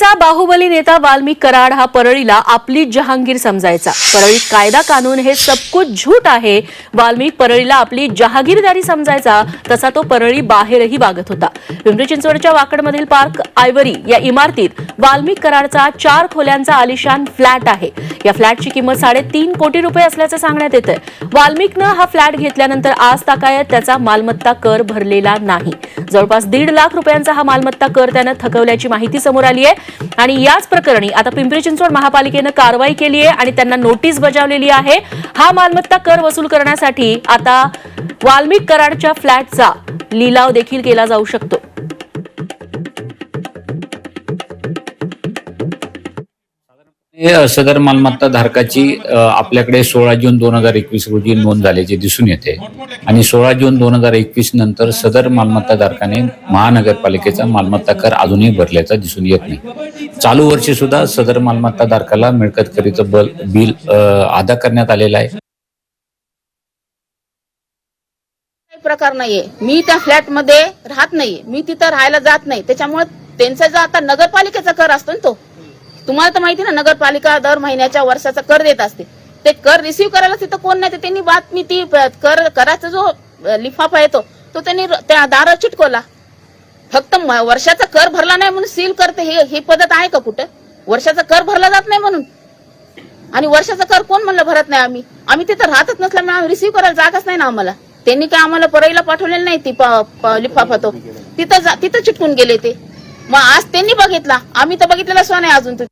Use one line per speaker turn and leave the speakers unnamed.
पूर्वीचा बाहुबली नेता वाल्मिक कराड हा परळीला आपली जहांगीर समजायचा. परळीत कायदा कानून हे सबकुच झूट आहे. वाल्मिक परळीला आपली जहागीरदारी समजायचा. तसा तो परळी बाहेरही वागत होता. पिंपरी चिंचवडच्या वाकडमधील पार्क आयवरी या इमारतीत वाल्मिक कराडचा चार खोल्यांचा आलिशान फ्लॅट आहे. या फ्लॅटची किंमत साडेतीन कोटी रुपये असल्याचं सांगण्यात येतं वाल्मिकनं हा फ्लॅट घेतल्यानंतर आज ताकायत त्याचा मालमत्ता कर भरलेला नाही. जवळपास दीड लाख रुपयांचा हा मालमत्ता कर त्यानं थकवल्याची माहिती समोर आली आहे. आणि याच प्रकरणी आता पिंपरी चिंचवड महापालिकेनं कारवाई केली आहे आणि त्यांना नोटीस बजावलेली आहे. हा मालमत्ता कर वसूल करण्यासाठी आता वाल्मिक कराडच्या फ्लॅटचा लिलाव देखील केला जाऊ शकतो.
सदर मालमत्ता धारकाची आपल्याकडे सोळा जून दोन हजार एकवीस रोजी नोंद झाल्याचे दिसून येते. आणि सोळा जून दोन हजार एकवीस नंतर सदर मालमत्ता धारकाने महानगरपालिकेचा मालमत्ता कर अजूनही भरल्याचा दिसून येत नाही. चालू वर्षी सुद्धा सदर मालमत्ता धारकाला मिळकत करीचं बल बिल अदा करण्यात आलेलं आहे.
प्रकार नाहीये. मी त्या फ्लॅटमध्ये राहत नाहीये. मी तिथं राहायला जात नाही. त्याच्यामुळे त्यांचा जो आता नगरपालिकेचा कर असतो ना तो तुम्हाला तर माहिती ना नगरपालिका दर महिन्याच्या वर्षाचा कर देत असते. ते कर रिसिव्ह करायला तिथं कोण नाही त्यांनी बातमी ती कर कराचा जो लिफाफा येतो तो त्यांनी त्या दारा चिटकवला. फक्त वर्षाचा कर भरला नाही म्हणून सील करते हे ही पद्धत आहे का कुठं? वर्षाचा कर भरला जात नाही म्हणून. आणि वर्षाचा कर कोण म्हणलं भरत नाही आम्ही? आम्ही तिथं राहतच नसल्यामुळे आम्ही रिसिव्ह करायला जागाच नाही ना आम्हाला. त्यांनी काय आम्हाला परळीला पाठवलेलं नाही ती लिफाफा तो. तिथं जा- तिथं चिटकून गेले ते. मग आज त्यांनी बघितला. आम्ही तर बघितलेला नाही अजून तो